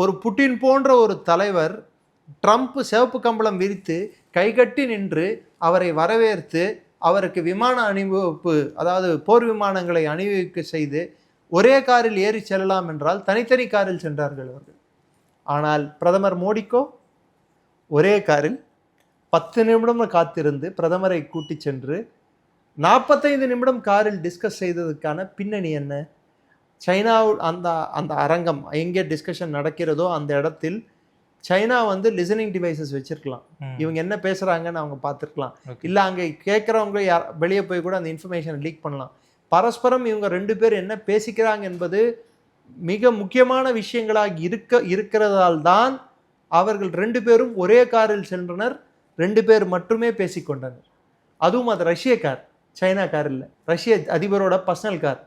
ஒரு புட்டின் போன்ற ஒரு தலைவர் ட்ரம்ப் சிவப்பு கம்பளம் விரித்து கைகட்டி நின்று அவரை வரவேற்று அவருக்கு விமான அணிவகுப்பு அதாவது போர் விமானங்களை அணிவிக்க செய்து ஒரே காரில் ஏறி செல்லலாம் என்றால் தனித்தனி காரில் சென்றார்கள் அவர்கள். ஆனால் பிரதமர் மோடிக்கோ? ஒரே காரில் பத்து நிமிடம் காத்திருந்து பிரதமரை கூட்டி சென்று நாற்பத்தைந்து நிமிடம் காரில் டிஸ்கஸ் செய்ததுக்கான பின்னணி என்ன? சைனாவில் அந்த அந்த அரங்கம் எங்கே டிஸ்கஷன் நடக்கிறதோ அந்த இடத்தில் சைனா வந்து லிசனிங் டிவைசஸ் வச்சிருக்கலாம். இவங்க என்ன பேசுறாங்கன்னு அவங்க பார்த்துருக்கலாம். இல்லை அங்கே கேட்குறவங்க யார் வெளியே போய் கூட அந்த இன்ஃபர்மேஷனை லீக் பண்ணலாம். பரஸ்பரம் இவங்க ரெண்டு பேர் என்ன பேசிக்கிறாங்க என்பது மிக முக்கியமான விஷயங்களாக இருக்க இருக்கிறதால் தான் அவர்கள் ரெண்டு பேரும் ஒரே காரில் சென்றனர். ரெண்டு பேர் மட்டுமே பேசிக்கொண்டனர். அதுவும் அது ரஷ்ய கார் சைனா கார் இல்லை. ரஷ்ய அதிபரோட பர்சனல் கார்.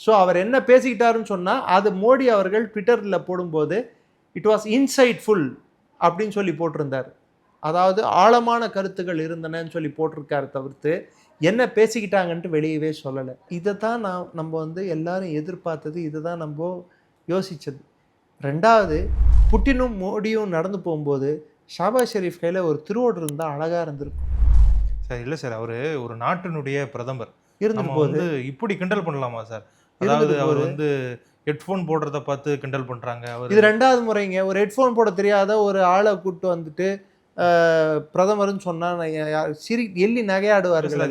ஸோ அவர் என்ன பேசிக்கிட்டாருன்னு சொன்னால் அது மோடி அவர்கள் ட்விட்டரில் போடும்போது இட் வாஸ் இன்சைட்ஃபுல் அப்படின்னு சொல்லி போட்டிருந்தார். அதாவது ஆழமான கருத்துக்கள் இருந்தனன்னு சொல்லி போட்டிருக்காரு தவிர்த்து என்ன பேசிக்கிட்டாங்கன்ட்டு வெளியவே சொல்லலை. இதை தான் நான் நம்ம வந்து எல்லாரும் எதிர்பார்த்தது இதை தான் நம்ம யோசித்தது ரெண்டாவது புட்டினும் மோடியும் நடந்து போகும்போது ஷாபாஸ் ஷெரீஃப் கையில் ஒரு திருவோடு இருந்தால் அழகாக இருந்திருக்கும். சார் இல்லை சார் அவர் ஒரு நாட்டினுடைய பிரதமர். இருந்துட்டு போகுது வந்து இப்படி கிண்டல் பண்ணலாமா சார்? அதாவது அவர். வந்து ஹெட்ஃபோன் போடுறத பார்த்து கிண்டல் பண்றாங்க அவர் இது ரெண்டாவது முறைங்க. ஒரு ஹெட்ஃபோன் போட தெரியாத ஒரு ஆளை கூப்பிட்டு வந்துட்டு பிரதமர்னு சொன்னா நான் யா- யா- சிரி எள்ளி நகையாடுவார்கள்.